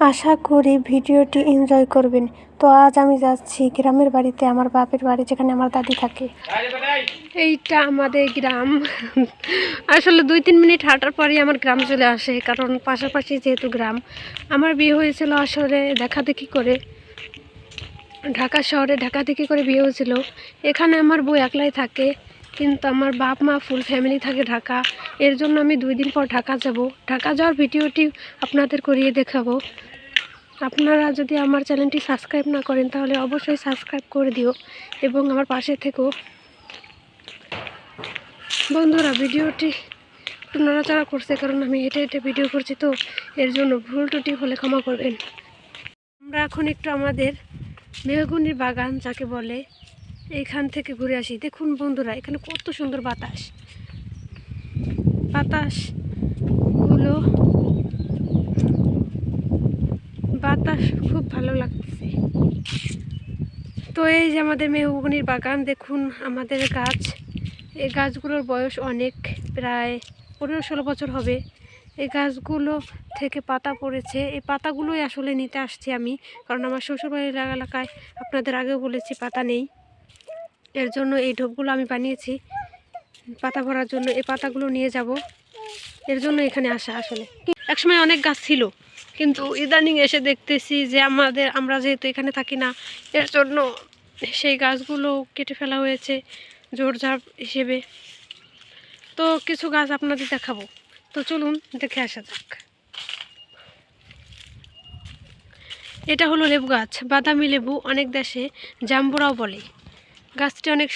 আশা করি ভিডিওটি এনজয় করবেন। তো আজ আমি যাচ্ছি গ্রামের বাড়িতে, আমার বাপের বাড়ি যেখানে আমার দাদি থাকে। এইটা আমাদের গ্রাম। আসলে দুই তিন মিনিট হাঁটার পরেই আমার গ্রাম চলে আসে, কারণ পাশাপাশি যেহেতু গ্রাম, আমার বিয়ে হয়েছিল আসলে দেখা দেখি করে? ঢাকা শহরে ঢাকা দেখি করে বিয়ে হয়েছিল? এখানে আমার বউ একলাই থাকে কিন্তু আমার বাপ মা ফুল ফ্যামিলি থাকে ঢাকা। এর জন্য আমি দুই দিন পর ঢাকা যাব। ঢাকা যাওয়ার ভিডিওটি আপনাদের করিয়ে দেখাবো। আপনারা যদি আমার চ্যানেলটি সাবস্ক্রাইব না করেন, তাহলে অবশ্যই সাবস্ক্রাইব করে দিও এবং আমার পাশে থেকেও বন্ধুরা, ভিডিওটি নড়াচড়া করছে কারণ আমি হেঁটে হেঁটে ভিডিও করছি, তো এর জন্য ভুল ত্রুটি হলে ক্ষমা করবেন। আমরা এখন একটু আমাদের মেহগুনির বাগান যাকে বলে এইখান থেকে ঘুরে আসি। দেখুন বন্ধুরা, এখানে কত সুন্দর বাতাস। বাতাসগুলো বাতাস খুব ভালো লাগছে তো এই যে আমাদের মেহগুনির বাগান, দেখুন আমাদের গাছ। এই গাছগুলোর বয়স অনেক, প্রায় পনেরো ষোলো বছর হবে। এই গাছগুলো থেকে পাতা পড়েছে। এই পাতাগুলোই আসলে নিতে আসছি আমি, কারণ আমার শ্বশুরবাড়ির এলাকায় আপনাদের আগেও বলেছি, পাতা নেই। এর জন্য এই ঢোপগুলো আমি বানিয়েছি। পাতা ভরার জন্য এই পাতাগুলো নিয়ে যাব। এর জন্য এখানে আসা আসলে। একসময় অনেক গাছ ছিল, কিন্তু ইদানিং এসে দেখতেছি যে আমাদের, আমরা যেহেতু এখানে থাকি না, এর জন্য সেই গাছগুলো কেটে ফেলা হয়েছে ঝোড়ঝাড় হিসেবে। তো কিছু গাছ আপনাদের দেখাবো। তো চলুন দেখে আসা যাক। এটা হলো লেবু গাছ, বাদামি লেবু অনেক দেশে জাম্বুরাও বলে। গাছটি অনেক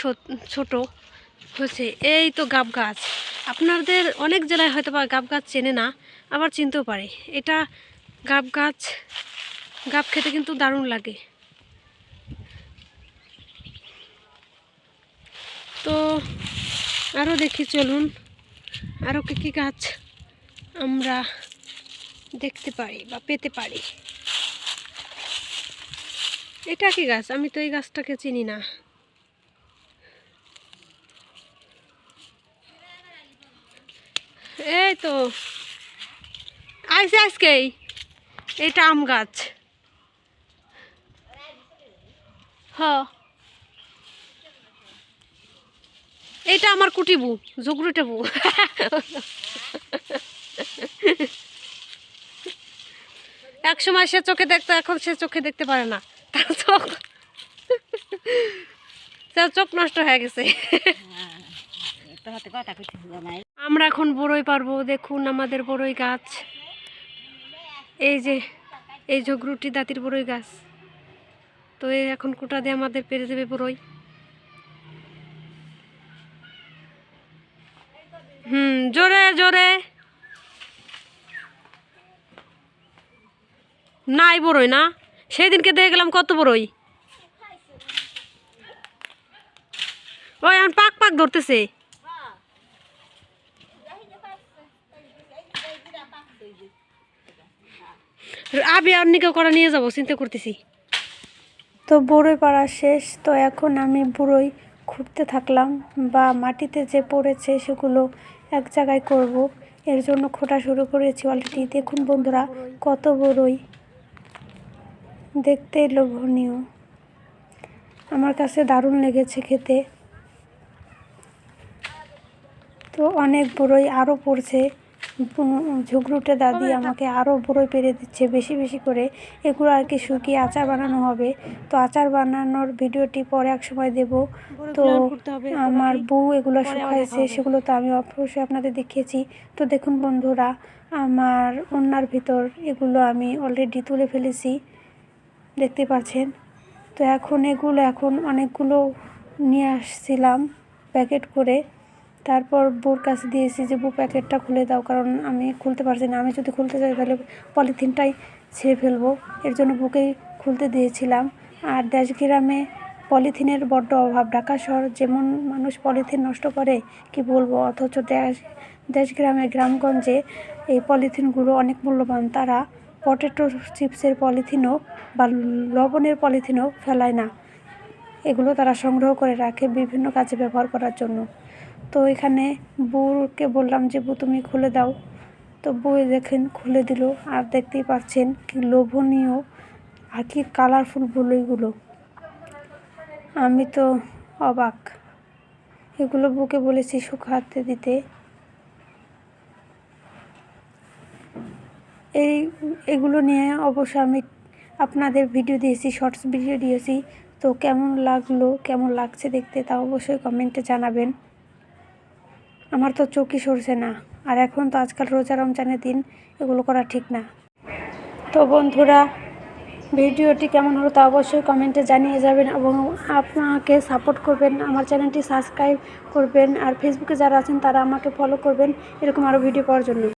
ছোট হয়েছে। এই তো গাব গাছ। আপনাদের অনেক জেলায় হয়তো বা গাব গাছ চেনে না, আবার চিনতেও পারে। এটা গাব গাছ, গাব খেতে কিন্তু দারুণ লাগে। তো আরও দেখি, চলুন। আরও কী কী গাছ আমরা দেখতে পারি বা পেতে পারি। এটা কি গাছ? আমি তো এই গাছটাকে চিনি না। এই তো। আইসে আজকেই। এটা আম গাছ। হ। এইটা আমার কুটিবু জগরুটাবু এক সময় সে চোখে দেখতো, এখন সে চোখে দেখতে পারে না। তার চোখ। তার চোখ নষ্ট হয়ে গেছে। আমরা এখন বড়ই পারব, দেখুন আমাদের বড়ই গাছ। এই যে, এই ঝগরুটি দাঁতির বড়ই গাছ। তো এই এখন কোটা দিয়ে আমাদের পেরে দেবে বড়ই। হুম, জোরে জোরে। নাই বড়ই না সেই দিনকে দেখে গেলাম কত বড়ই। ওই এখন পাক পাক ধরতেছে। আবি আর নিকে করা নিয়ে যাব, চিন্তা করতেছি। তো বড়ই পাড়া শেষ, তো এখন আমি বড়ই খুঁড়তে থাকলাম বা মাটিতে যে পড়েছে সেগুলো এক জায়গায় করব। এর জন্য খোঁটা শুরু করেছি অলরেডি দেখুন বন্ধুরা, কত বড়ই। দেখতে লোভনীয়। আমার কাছে দারুণ লেগেছে খেতে। তো অনেক বড়ই আরও পড়ছে। ঝুগরুটে দাদি আমাকে আরও বড়ই পেরে দিচ্ছে বেশি বেশি করে। এগুলো আর কি শুকিয়ে আচার বানানো হবে। তো আচার বানানোর ভিডিওটি পরে এক সময় দেব। তো আমার বউ এগুলো শুকাইছে সেগুলো তো আমি অবশ্যই আপনাদের দেখিয়েছি। তো দেখুন বন্ধুরা আমার ওনার ভিতর এগুলো আমি অলরেডি তুলে ফেলেছি। দেখতে পাচ্ছেন? তো এখন এগুলো এখন অনেকগুলো নিয়ে আসছিলাম প্যাকেট করে। তারপর বউর কাছে দিয়েছি যে, বউ, প্যাকেটটা খুলে দাও, কারণ আমি খুলতে পারছি না। আমি যদি খুলতে চাই তাহলে পলিথিনটাই ছেড়ে ফেলব। এর জন্য বুকেই খুলতে দিয়েছিলাম। আর দেশগ্রামে পলিথিনের বড্ড অভাব। ঢাকা শহর যেমন মানুষ পলিথিন নষ্ট করে, কি বলব? অথচ দেশ, দেশগ্রামে, গ্রামগঞ্জে এই পলিথিনগুলো অনেক মূল্যবান। তারা পটেটো চিপসের পলিথিনও বা লবণের পলিথিনও ফেলায় না। এগুলো তারা সংগ্রহ করে রাখে বিভিন্ন কাজে ব্যবহার করার জন্য। তো এখানে বউকে বললাম যে, বউ, তুমি খুলে দাও। তো বই দেখেন খুলে দিল। আর দেখতেই পাচ্ছেন কি লোভনীয় আর কি কালারফুল বইগুলো আমি তো অবাক। এগুলো বুকে বলেছি শুকাতে দিতে। এই, এগুলো নিয়ে অবশ্য আমি আপনাদের ভিডিও দিয়েছি শর্টস ভিডিও দিয়েছি। তো কেমন লাগল, কেমন লাগছে দেখতে তা অবশ্যই কমেন্টে জানাবেন। আমার তো চোখই সরছে না, আর এখন তো আজকাল রোজা রমজানের দিন, এগুলো করা ঠিক না। তো বন্ধুরা, ভিডিওটি কেমন হলো তা অবশ্যই কমেন্টে জানিয়ে যাবেন এবং আপনাকে সাপোর্ট করবেন, আমার চ্যানেলটি সাবস্ক্রাইব করবেন, আর ফেসবুকে যারা আছেন তারা আমাকে ফলো করবেন, এরকম আরও ভিডিও পাওয়ার জন্য।